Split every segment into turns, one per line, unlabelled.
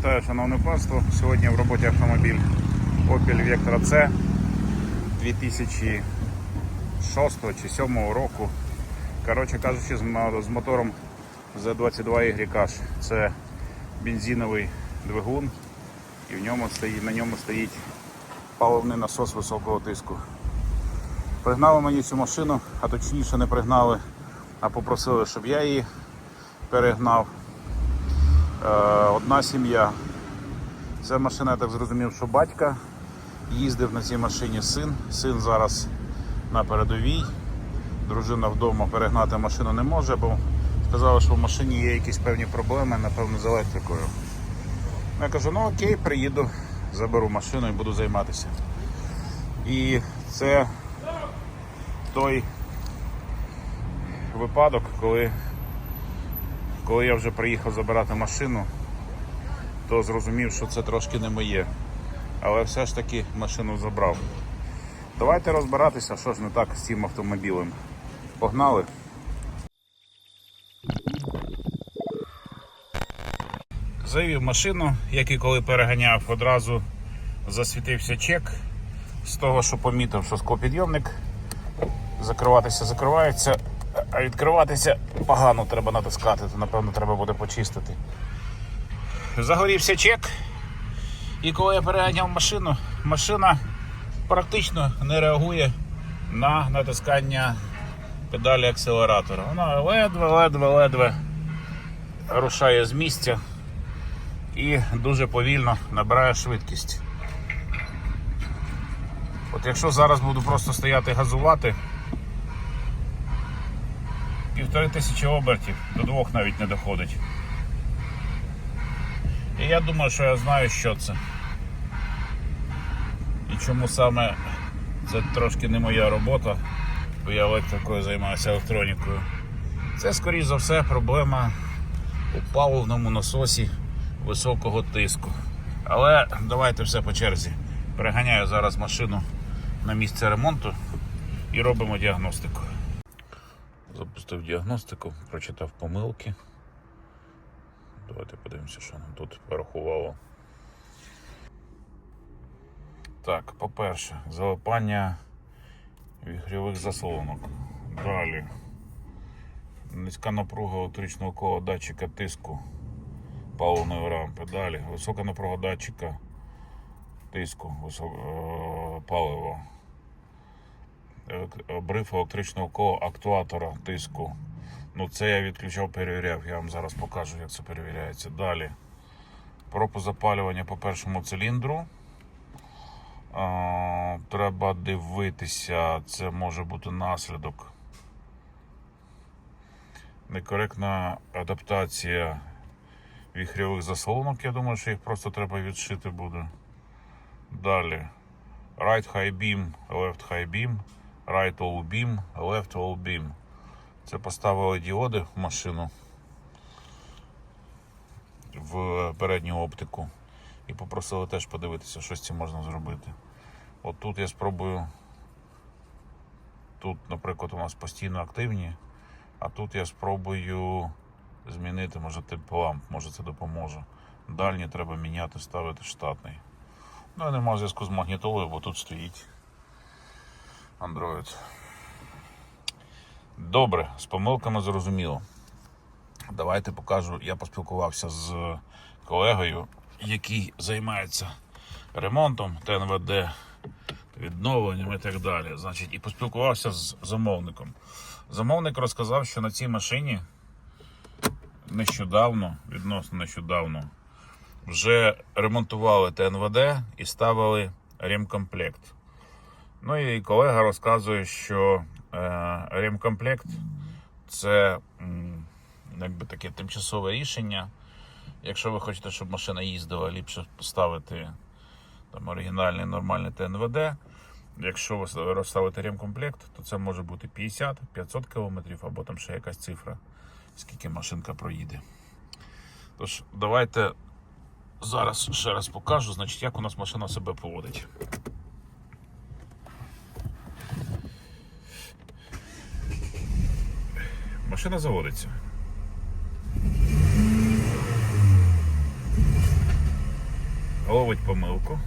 Вітаю, шановне панство. Сьогодні в роботі автомобіль Opel Vectra C 2006 чи 2007 року. Коротше кажучи, з мотором Z22Y. Це бензиновий двигун і в ньому стоїть, на ньому стоїть паливний насос високого тиску. Пригнали мені цю машину, а точніше не пригнали, а попросили, щоб я її перегнав. Е, одна сім'я. Це машина, я так зрозумів, що батька їздив на цій машині син. Син зараз на передовій. Дружина вдома перегнати машину не може, бо сказали, що в машині є якісь певні проблеми, напевно, з електрикою. Я кажу, ну окей, приїду, заберу машину і буду займатися. І це той випадок, коли коли я вже приїхав забирати машину, то зрозумів, що це трошки не моє. Але все ж таки машину забрав. Давайте розбиратися, що ж не так з цим автомобілем. Погнали. Завів машину, як і коли переганяв, одразу засвітився чек з того, що помітив, що склопідйомник закриватися закривається, а відкриватися погано треба натискати, то напевно треба буде почистити. Загорівся чек. І коли я переганяв машину, машина практично не реагує на натискання педалі акселератора. Вона ледве-ледве-ледве рушає з місця і дуже повільно набирає швидкість. От якщо зараз буду просто стояти газувати, півтори тисячі обертів, до двох навіть не доходить. І я думаю, що я знаю, що це. І чому саме це трошки не моя робота, бо я електрикою займаюся електронікою. Це, скоріш за все, проблема у паливному насосі високого тиску. Але давайте все по черзі. Переганяю зараз машину на місце ремонту і робимо діагностику. Запустив діагностику, прочитав помилки. Давайте подивимося, що нам тут порахувало. Так, по-перше, залипання вігрівих заслонок. Далі. Низька напруга електричного кола датчика тиску паливної рампи. Далі. Висока напруга датчика тиску е, палива. Обрив електричного актуатора тиску. Ну, це я відключав, перевіряв. Я вам зараз покажу, як це перевіряється. Далі. Пропуск запалювання по першому циліндру. Треба дивитися, це може бути наслідок. Некоректна адаптація віхрьових заслонок. Я думаю, що їх просто треба відшити буде. Далі. Right high beam, left high beam, right all beam, left all beam. Це поставили діоди в машину в передню оптику і попросили теж подивитися, що з цим можна зробити. От тут я спробую. Тут, наприклад, у нас постійно активні, а тут я спробую змінити, може, тип ламп, може це допоможе. Дальні треба міняти, ставити штатний. Ну і нема зв'язку з магнітолою, бо тут стоїть Android. Добре, з помилками зрозуміло. Давайте покажу. Я поспілкувався з колегою, який займається ремонтом ТНВД, відновленням і так далі. Значить, і поспілкувався з замовником. Замовник розказав, що на цій машині нещодавно, відносно нещодавно, вже ремонтували ТНВД і ставили ремкомплект. Ну і колега розказує, що е, ремкомплект це якби таке тимчасове рішення. Якщо ви хочете, щоб машина їздила, ліпше поставити там оригінальний нормальний ТНВД. Якщо ви розставите ремкомплект, то це може бути 50-500 км або там ще якась цифра, скільки машинка проїде. Тож, давайте зараз ще раз покажу, значить, як у нас машина себе поводить. Машина заводиться. ловить помилку.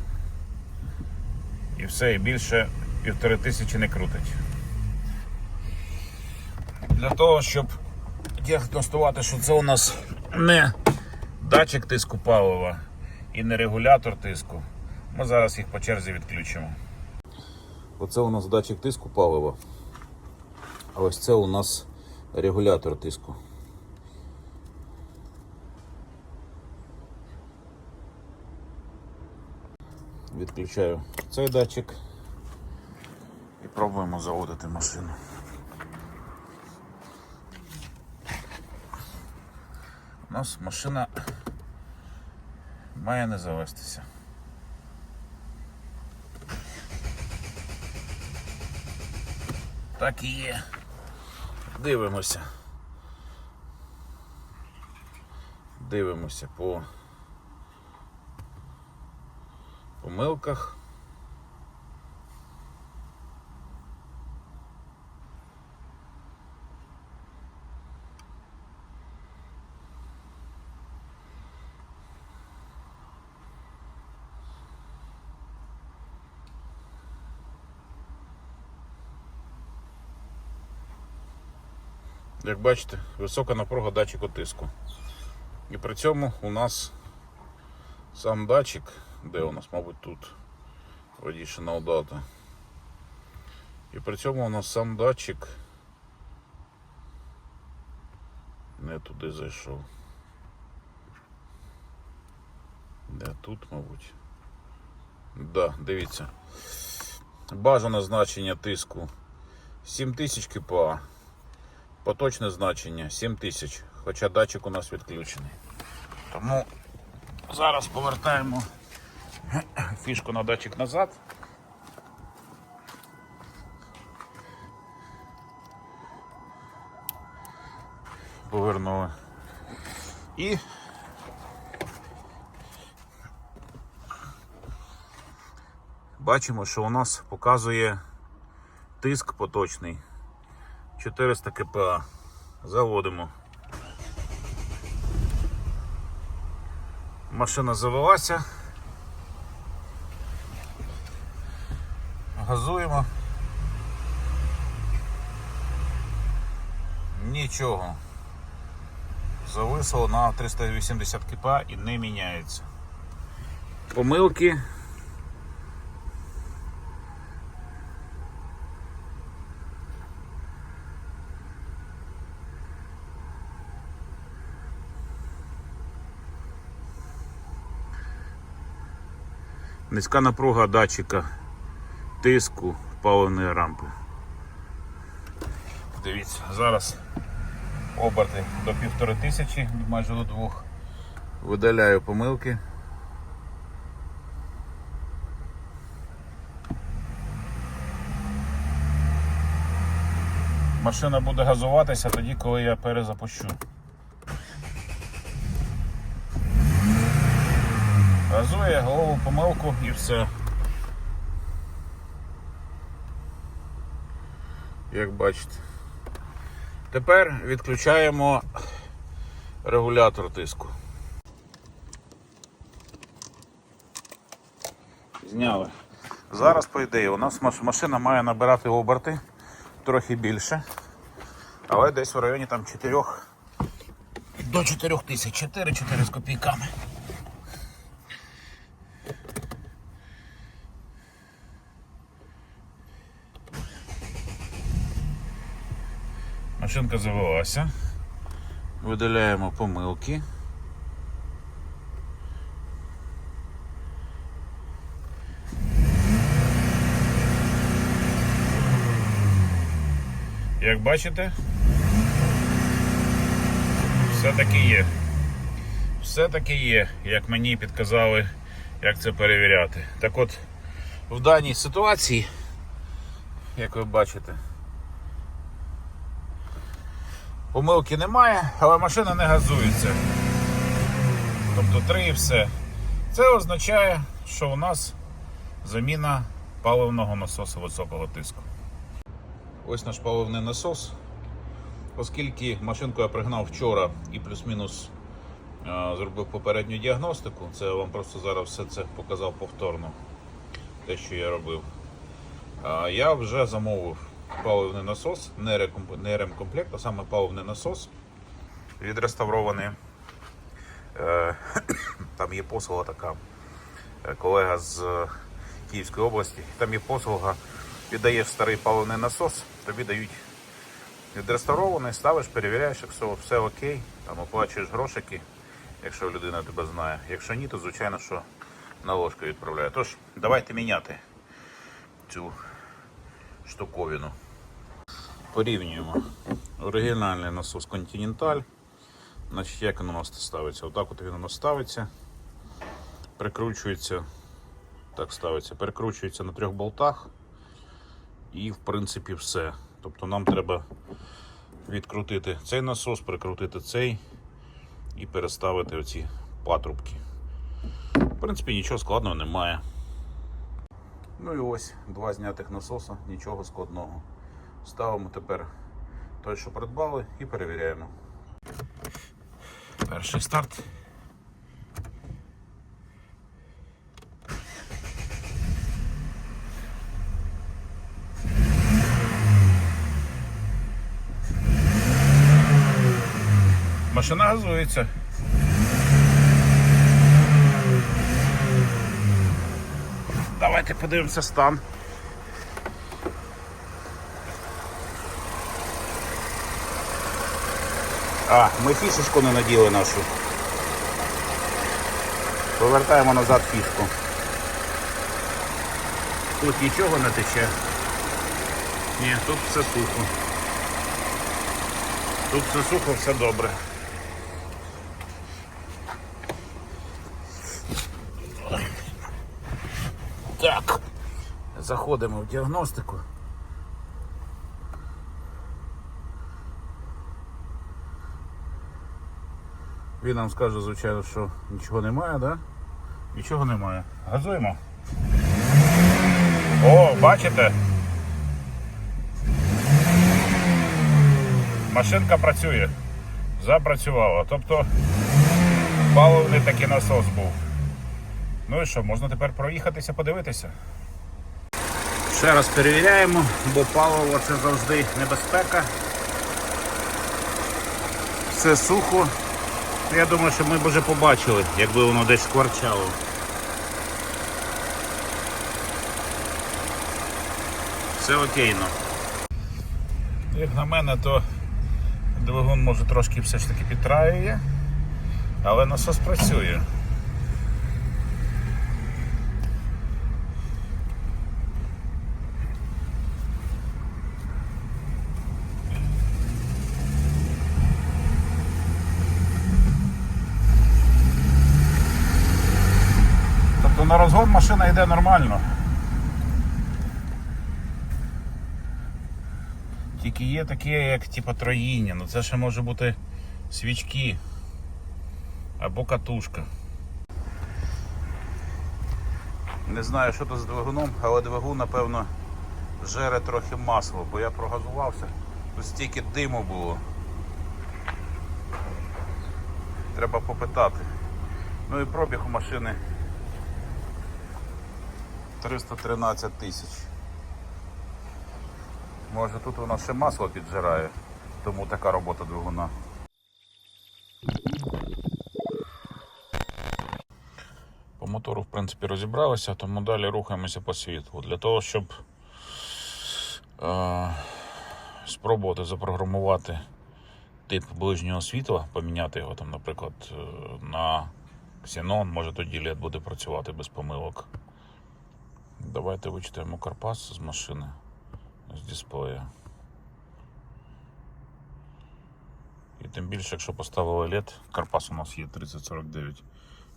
І все, і більше півтори тисячі не крутить. Для того, щоб діагностувати, що це у нас не датчик тиску палива і не регулятор тиску, ми зараз їх по черзі відключимо. Оце у нас датчик тиску палива. А ось це у нас регулятор тиску. Відключаю цей датчик і пробуємо заводити машину. У нас машина має не завестися. Так і є. Дивимося. Дивимося по помилках. Як бачите, висока напруга датчику тиску. І при цьому у нас сам датчик, де у нас, мабуть, тут Additional Data. І при цьому у нас сам датчик не туди зайшов. Де тут, мабуть. Да, дивіться. Бажане значення тиску 7000 кПа. Поточне значення 7000, хоча датчик у нас відключений. Тому зараз повертаємо фішку на датчик назад. Повернули. І бачимо, що у нас показує тиск поточний 400 кПа. Заводимо. Машина завелася. Газуємо. Нічого. Зависло на 380 кПа і не міняється. Помилки. Низька напруга датчика тиску паливної рампи. Дивіться, зараз оберти до півтори тисячі, майже до двох. Видаляю помилки. Машина буде газуватися тоді, коли я перезапущу. Газує голову помилку і все. Як бачите. Тепер відключаємо регулятор тиску. Зняли. Зараз, по ідеї, у нас машина має набирати оберти трохи більше, але десь в районі там 4 до 4 тисяч, 4-4 з копійками. Машинка завелася. Видаляємо помилки. Як бачите, все-таки є. Все-таки є, як мені підказали, як це перевіряти. Так от, в даній ситуації, як ви бачите, Помилки немає, але машина не газується. Тобто три і все. Це означає, що у нас заміна паливного насосу високого тиску. Ось наш паливний насос. Оскільки машинку я пригнав вчора і плюс-мінус а, зробив попередню діагностику. Це я вам просто зараз все це показав повторно, те, що я робив. А, Я вже замовив паливний насос, не ремкомплект, а саме паливний насос відреставрований. Е, Там є послуга така, е, колега з е, Київської області. Там є послуга, віддаєш старий паливний насос, тобі дають відреставрований, ставиш, перевіряєш, якщо все окей, там оплачуєш грошики, якщо людина тебе знає. Якщо ні, то звичайно, що на ложку відправляє. Тож, давайте міняти цю штуковину. Порівнюємо. Оригінальний насос Continental. Значить, як він у нас ставиться? Отак от він у нас ставиться. Прикручується. Так ставиться, перекручується на трьох болтах. І в принципі все. Тобто нам треба відкрутити цей насос, прикрутити цей і переставити оці патрубки. В принципі, нічого складного немає. Ну і ось два знятих насоса, нічого складного. Ставимо тепер той, що придбали, і перевіряємо. Перший старт. Машина газується. Давайте подивимося стан. А, ми фішечку не наділи нашу. Повертаємо назад фішку. Тут нічого не тече. Ні, тут все сухо. Тут все сухо, все добре. Так, заходимо в діагностику. Він нам скаже, звичайно, що нічого немає, да? Нічого немає. Газуємо. О, бачите? Машинка працює. Запрацювала. Тобто паливний такий насос був. Ну і що, можна тепер проїхатися, подивитися. Ще раз перевіряємо, бо паливо це завжди небезпека. Все сухо. Я думаю, що ми б вже побачили, якби воно десь скварчало. Все окейно. Як на мене, то двигун може трошки все ж таки підтраює, але насос працює. Розгон машина йде нормально. Тільки є таке, як типу троїння, ну це ще може бути свічки або катушка. Не знаю, що тут з двигуном, але двигун, напевно, жере трохи масло, бо я прогазувався, тут стільки диму було. Треба попитати. Ну і пробіг у машини 313 тисяч. Може тут у нас ще масло піджирає, тому така робота двигуна. По мотору, в принципі, розібралися, тому далі рухаємося по світлу. Для того, щоб е, спробувати запрограмувати тип ближнього світла, поміняти його там, наприклад, е, на Xenon, може тоді LED буде працювати без помилок. Давайте вичитаємо карпас з машини з дисплея. І тим більше, якщо поставили LED, карпас у нас є 3049.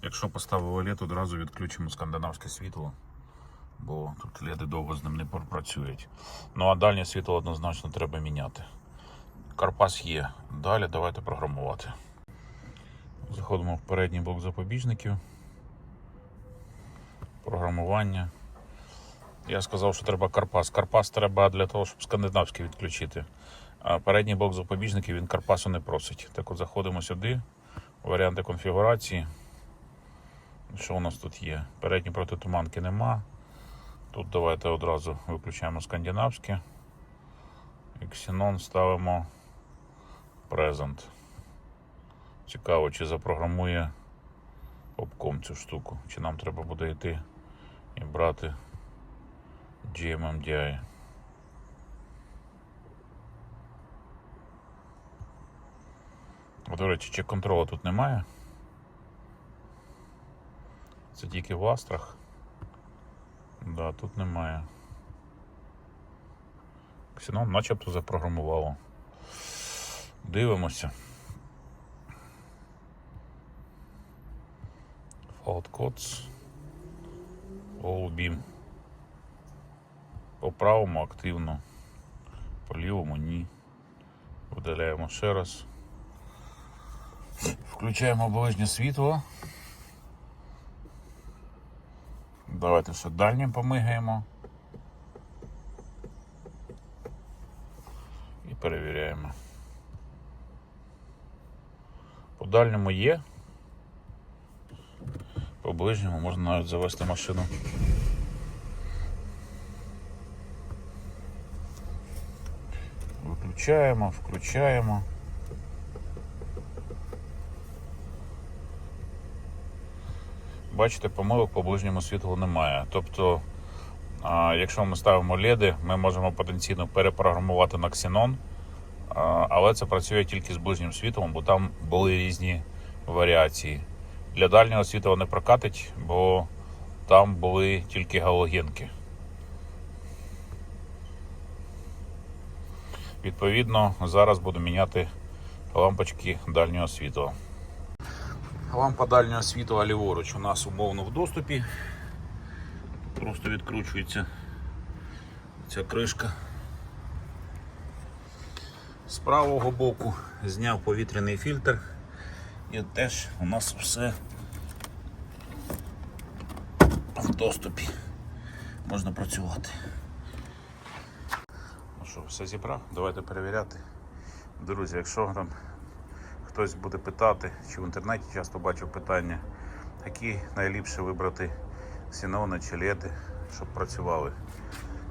Якщо поставили LED, одразу відключимо скандинавське світло, бо тут леди довго з ним не працюють. Ну а дальнє світло однозначно треба міняти. Карпас є. Далі давайте програмувати. Заходимо в передній блок запобіжників. Програмування. Я сказав, що треба Карпас. Карпас треба для того, щоб скандинавський відключити. А передній блок запобіжників він Карпасу не просить. Так от заходимо сюди, варіанти конфігурації. Що у нас тут є? Передні протитуманки нема. Тут давайте одразу виключаємо скандинавське. Xenon ставимо Present. Цікаво, чи запрограмує обком цю штуку, чи нам треба буде йти і брати GMMDI. До речі, чи контрола тут немає. Це тільки в астрах. Да, тут немає. Ксенон начебто запрограмувало. Дивимося. Fault codes. All beam. По правому активно. По лівому ні. Видаляємо ще раз. Включаємо ближнє світло. Давайте ще дальнім помигаємо. І перевіряємо. По дальньому є. По ближньому можна навіть завести машину. Виключаємо, включаємо. Бачите, помилок по ближньому світлу немає. Тобто, якщо ми ставимо леди, ми можемо потенційно перепрограмувати на Xenon, але це працює тільки з ближнім світлом, бо там були різні варіації. Для дальнього світла не прокатить, бо там були тільки галогенки. Відповідно, зараз буду міняти лампочки дальнього світла. Лампа дальнього світла ліворуч у нас умовно в доступі. Просто відкручується ця кришка. З правого боку зняв повітряний фільтр і теж у нас все в доступі. Можна працювати. Що, все зібрав? Давайте перевіряти. Друзі, якщо там хтось буде питати, чи в інтернеті часто бачу питання, які найліпше вибрати сінони чи леди, щоб працювали.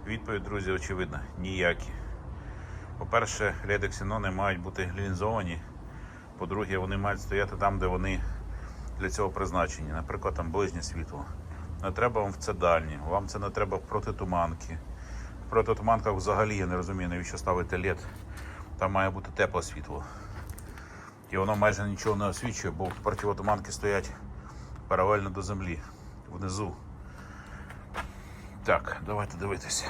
Відповідь, друзі, очевидна, ніякі. По-перше, леди ксенони мають бути лінзовані. По-друге, вони мають стояти там, де вони для цього призначені. Наприклад, там ближнє світло. Не треба вам в це дальнє, вам це не треба в протитуманки. В протитуманках взагалі я не розумію, навіщо ставити LED. Там має бути тепле світло. І воно майже нічого не освічує, бо противотуманки стоять паралельно до землі внизу. Так, давайте дивитися,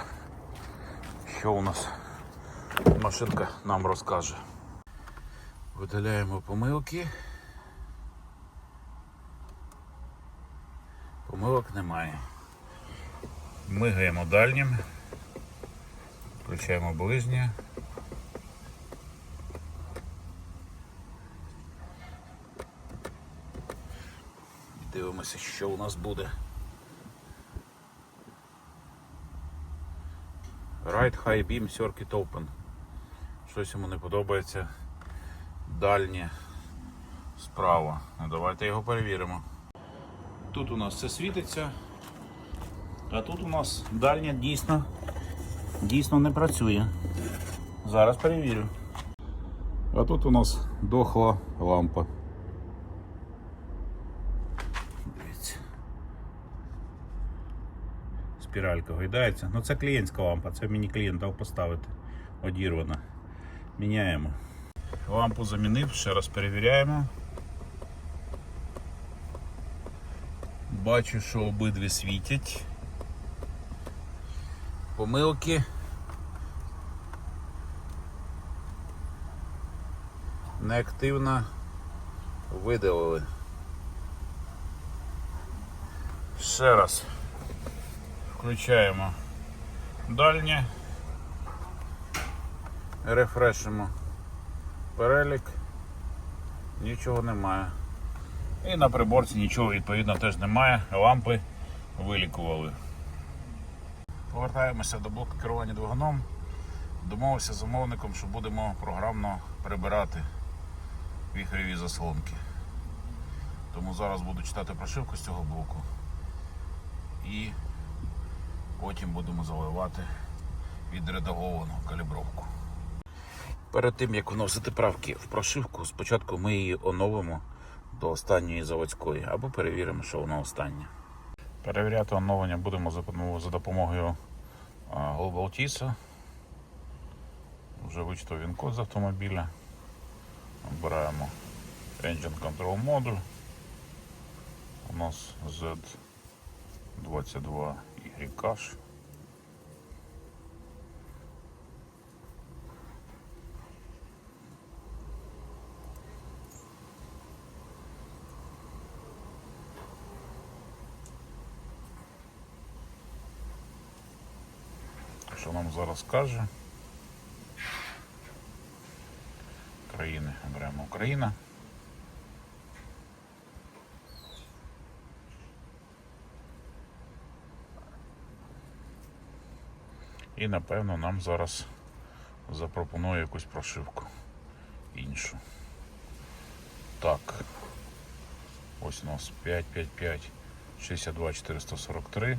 що у нас машинка нам розкаже. Видаляємо помилки. Помилок немає. Мигаємо дальнім. Включаємо ближнє. Дивимося, що у нас буде. Right High Beam Circuit Open. Щось йому не подобається. Дальнє справа. Ну, давайте його перевіримо. Тут у нас все світиться, а тут у нас дальнє дійсно, дійсно не працює. Зараз перевірю. А тут у нас дохла лампа. Дивіться. Спіралька гойдається. Ну це клієнтська лампа, це мені клієнт дав поставити. Одірвана. Міняємо. Лампу замінив, ще раз перевіряємо. Бачу, що обидві світять. Помилки. Неактивно видалили. Ще раз включаємо дальнє, рефрешимо перелік, нічого немає. І на приборці нічого відповідно теж немає. Лампи вилікували. Повертаємося до блоку керування двигуном. Домовився з замовником, що будемо програмно прибирати віхові заслонки. Тому зараз буду читати прошивку з цього блоку. І потім будемо заливати відредаговану калібровку. Перед тим як вносити правки в прошивку, спочатку ми її оновимо до останньої заводської або перевіримо, що вона остання. Перевіряти оновлення будемо за допомогою- Global TISA. Вже вичитав він код з автомобіля. Обираємо Engine Control модуль. У нас Z22 YH. Що нам зараз каже? Країни. Беремо Україна. І напевно нам зараз запропонує якусь прошивку іншу. Так. Ось у нас 555 62 443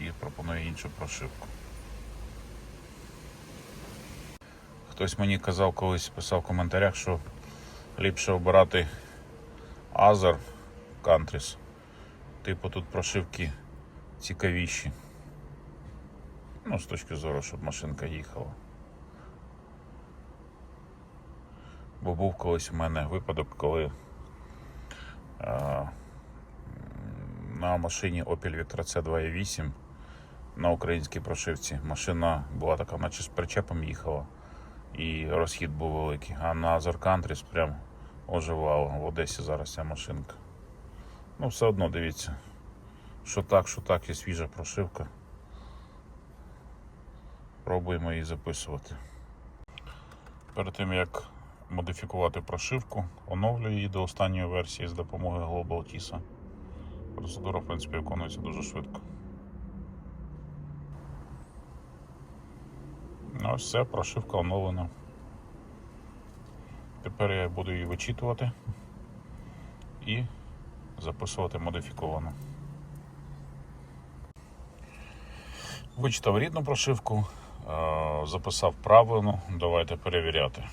і пропонує іншу прошивку. Хтось мені казав колись писав в коментарях, що ліпше обирати Azure Countries. Типу тут прошивки цікавіші. Ну, з точки зору, щоб машинка їхала. Бо був колись у мене випадок, коли а, на машині Opel Vectra C 2.8 на українській прошивці машина була така, наче з причепом їхала і розхід був великий. А на Azure Countries прям оживало. В Одесі зараз ця машинка. Ну, все одно дивіться, що так, що так, є свіжа прошивка. Пробуємо її записувати. Перед тим як модифікувати прошивку, оновлюю її до останньої версії з допомогою Global TISA. Процедура, в принципі, виконується дуже швидко. Ось все, прошивка оновлена. Тепер я буду її вичитувати і записувати модифіковану. Вичитав рідну прошивку, е, записав правильно, давайте перевіряти.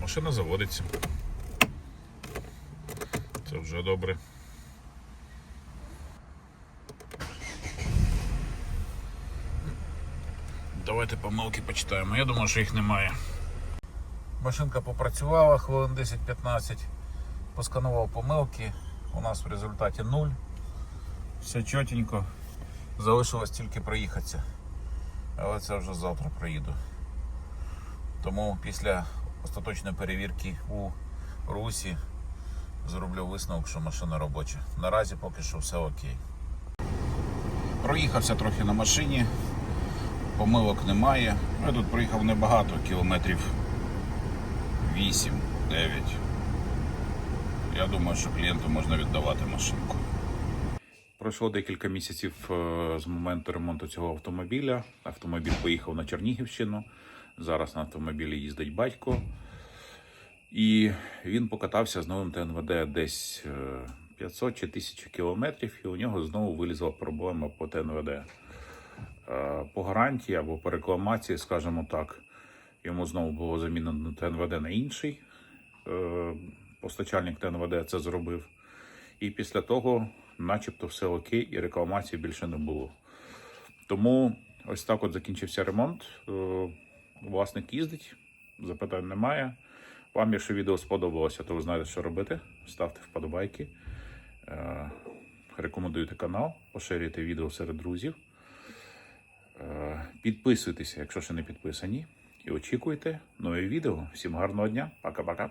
Машина заводиться. Вже добре. Давайте помилки почитаємо. Я думаю, що їх немає. Машинка попрацювала хвилин 10-15, посканував помилки. У нас в результаті 0. Все чотенько. Залишилось тільки проїхатися. Але це вже завтра проїду. Тому після остаточної перевірки у Русі зроблю висновок, що машина робоча. Наразі поки що все окей. Проїхався трохи на машині, помилок немає. Я тут проїхав небагато, кілометрів 8-9. Я думаю, що клієнту можна віддавати машинку. Пройшло декілька місяців е, з моменту ремонту цього автомобіля. Автомобіль поїхав на Чернігівщину. Зараз на автомобілі їздить батько. І він покатався з новим ТНВД десь е, 500 чи 1000 кілометрів, і у нього знову вилізла проблема по ТНВД. Е, По гарантії або по рекламації, скажімо так, йому знову було замінено ТНВД на інший. Е, Постачальник ТНВД це зробив. І після того, начебто, все окей, і рекламації більше не було. Тому ось так от закінчився ремонт. Е, Власник їздить, запитань немає. Вам, якщо відео сподобалося, то ви знаєте, що робити. Ставте вподобайки, е, рекомендуйте канал, поширюйте відео серед друзів. Е, Підписуйтеся, якщо ще не підписані. І очікуйте нові відео. Всім гарного дня. Пока-пока.